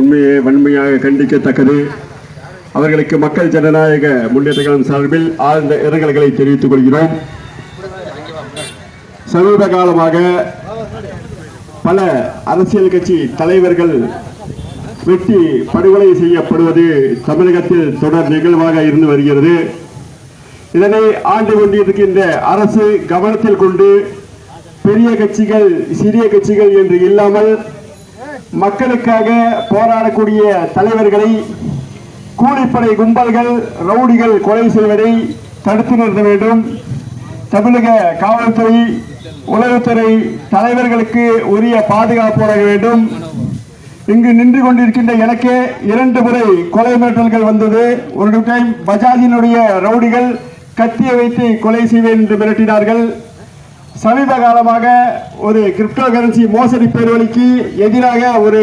உண்மையை வன்மையாக கண்டிக்கத்தக்கது. அவர்களுக்கு மக்கள் ஜனநாயக முன்னேற்ற கழகம் சார்பில் ஆழ்ந்த இரங்கல்களை தெரிவித்துக் கொள்கிறோம். சமீப காலமாக பல அரசியல் கட்சி தலைவர்கள் வெட்டி படுகொலை செய்யப்படுவது தமிழகத்தில் தொடர் நிகழ்வாக இருந்து வருகிறது. இதனை ஆண்டு கொண்டிருக்கின்ற அரசு கவனத்தில் கொண்டு பெரிய கட்சிகள் சிறிய கட்சிகள் என்று இல்லாமல் மக்களுக்காக போராடக்கூடிய தலைவர்களை கூலிப்படை கும்பல்கள் ரவுடிகள் கொலை செய்வதை தடுத்து நிறுத்த வேண்டும். தமிழக காவல்துறை உளவுத்துறை தலைவர்களுக்கு உரிய பாதுகாப்பு வழங்க வேண்டும். இங்கு நின்று கொண்டிருக்கின்ற எனக்கு இரண்டு முறை கொலை மிரட்டல்கள் வந்தது. ஒரு டைம் பஜாஜினுடைய ரவுடிகள் கத்தியை வைத்து கொலை செய்வேன் என்று மிரட்டினார்கள். சமீப காலமாக ஒரு கிரிப்டோ கரன்சி மோசடி பேர்வழிக்கு எதிராக ஒரு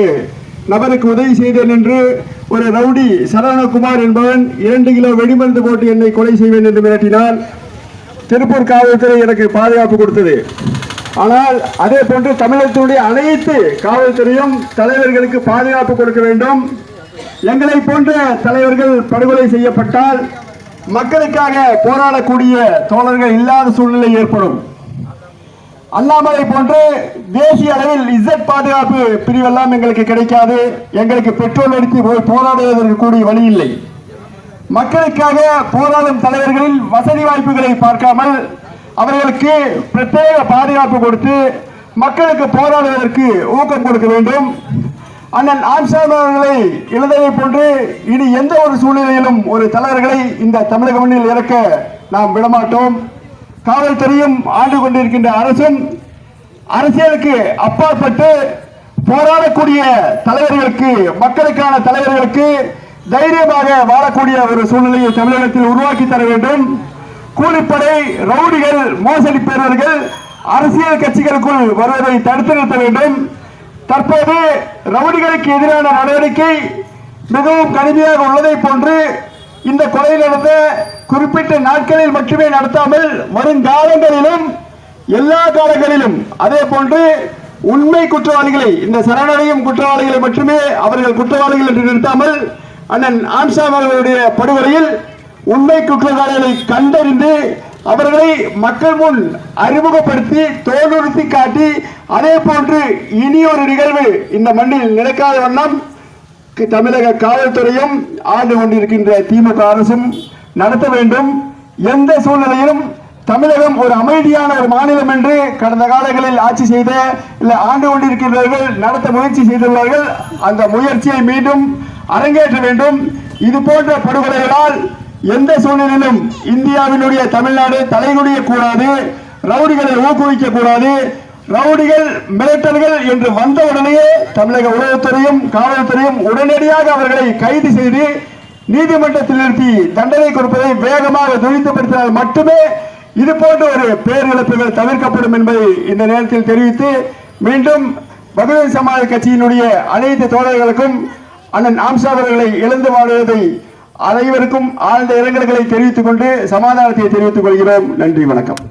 நபருக்கு உதவி செய்தேன் என்று ஒரு ரவுடி சரவணகுமார் என்பவன் இரண்டு கிலோ வெடிமருந்து போட்டு என்னை கொலை செய்வேன் என்று மிரட்டினால் திருப்பூர் காவல்துறை எனக்கு பாதுகாப்பு கொடுத்தது. ஆனால் அதே போன்று தமிழகத்தினுடைய அனைத்து காவல்துறையும் தலைவர்களுக்கு பாதுகாப்பு கொடுக்க வேண்டும். எங்களை போன்ற தலைவர்கள் படுகொலை செய்யப்பட்டால் மக்களுக்காக போராடக்கூடிய தோழர்கள் இல்லாத சூழ்நிலை ஏற்படும். அண்ணாமலை போன்று தேசிய அளவில் இசட் பாதுகாப்பு பிரிவெல்லாம் எங்களுக்கு கிடைக்காது. எங்களுக்கு பெட்ரோல் அடித்து போய் போராடுவதற்கு கூடிய வழி இல்லை. மக்களுக்காக போராடும் தலைவர்களில் வசதி வாய்ப்புகளை பார்க்காமல் அவர்களுக்கு பிரத்யேக பாதுகாப்பு கொடுத்து மக்களுக்கு போராடுவதற்கு ஊக்கம் கொடுக்க வேண்டும். அண்ணன் ஆம்சாங் அவர்களை இழந்ததை போன்று இனி எந்த ஒரு சூழ்நிலையிலும் ஒரு தலைவர்களை இந்த தமிழக மண்ணில் இறக்க நாம் விடமாட்டோம். காவல்துறையும் ஆண்டு கொண்டிருக்கின்ற அரசும் அரசியலுக்கு அப்பாற்பட்டு போராடக்கூடிய தலைவர்களுக்கு மக்களுக்கான தலைவர்களுக்கு தைரியமாக வாழக்கூடிய ஒரு சூழ்நிலையை தமிழகத்தில் உருவாக்கி தர வேண்டும். கூலிப்படை ரவுடிகள் மோசடி பெறுவர்கள் அரசியல் கட்சிகளுக்குள் வருவதை தடுத்து நிறுத்த வேண்டும். தற்போது ரவுடிகளுக்கு எதிரான நடவடிக்கை மிகவும் கடுமையாக உள்ளதை போன்று இந்த கொலை நடந்த குறிப்பிட்ட நாட்களில் மட்டுமே நடத்தாமல் வருங்காலங்களிலும் எல்லா காலங்களிலும். அதே போன்று உண்மை குற்றவாளிகளை இந்த சரணடையும் குற்றவாளிகளை மட்டுமே அவர்கள் குற்றவாளிகள் என்று நிறுத்தாமல் அண்ணன் ஆம்சாம் அவர்களுடைய படுகொலையில் உண்மை குற்றவாளிகளை கண்டறிந்து அவர்களை மக்கள் முன் அறிமுகப்படுத்தி தோலுறுத்தி காட்டி அதே போன்று இனி ஒரு நிகழ்வு இந்த மண்ணில் நடக்காத வண்ணம் தமிழக காவல்துறையும் ஆண்டு கொண்டிருக்கின்ற திமுக அரசும் நடத்த வேண்டும். எந்த சூழ்நிலையிலும் தமிழகம் ஒரு அமைதியான ஒரு மாநிலம் என்று கடந்த காலங்களில் ஆட்சி செய்த இல்லை ஆண்டு கொண்டிருக்கின்றவர்கள் நடத்த முயற்சி செய்துள்ளார்கள். அந்த முயற்சியை மீண்டும் அரங்கேற்ற வேண்டும். இது போன்ற படுகொலைகளால் எந்த சூழ்நிலையிலும் இந்தியாவினுடைய தமிழ்நாடு தலைகுடிய கூடாது ரவுடிகளை ஊக்குவிக்க கூடாது. ரவுடிகள் மிரட்டல்கள் என்று வந்தவுடனேயே தமிழக உளவுத்துறையும் காவல்துறையும் உடனடியாக அவர்களை கைது செய்து நீதிமன்றத்தில் நிறுத்தி தண்டனை கொடுப்பதை வேகமாக துரிதப்படுத்தினால் மட்டுமே இது போன்ற ஒரு பேரிழப்புகள் தவிர்க்கப்படும் என்பதை இந்த நேரத்தில் தெரிவித்து மீண்டும் பகுஜன் சமாஜ கட்சியினுடைய அனைத்து தோழர்களுக்கும் அண்ணன் ஆம்சா அவர்களை இழந்து வாழ்வதை அனைவருக்கும் ஆழ்ந்த இரங்கல்களை தெரிவித்துக் கொண்டு சமாதானத்தை தெரிவித்துக் கொள்கிறோம். நன்றி வணக்கம்.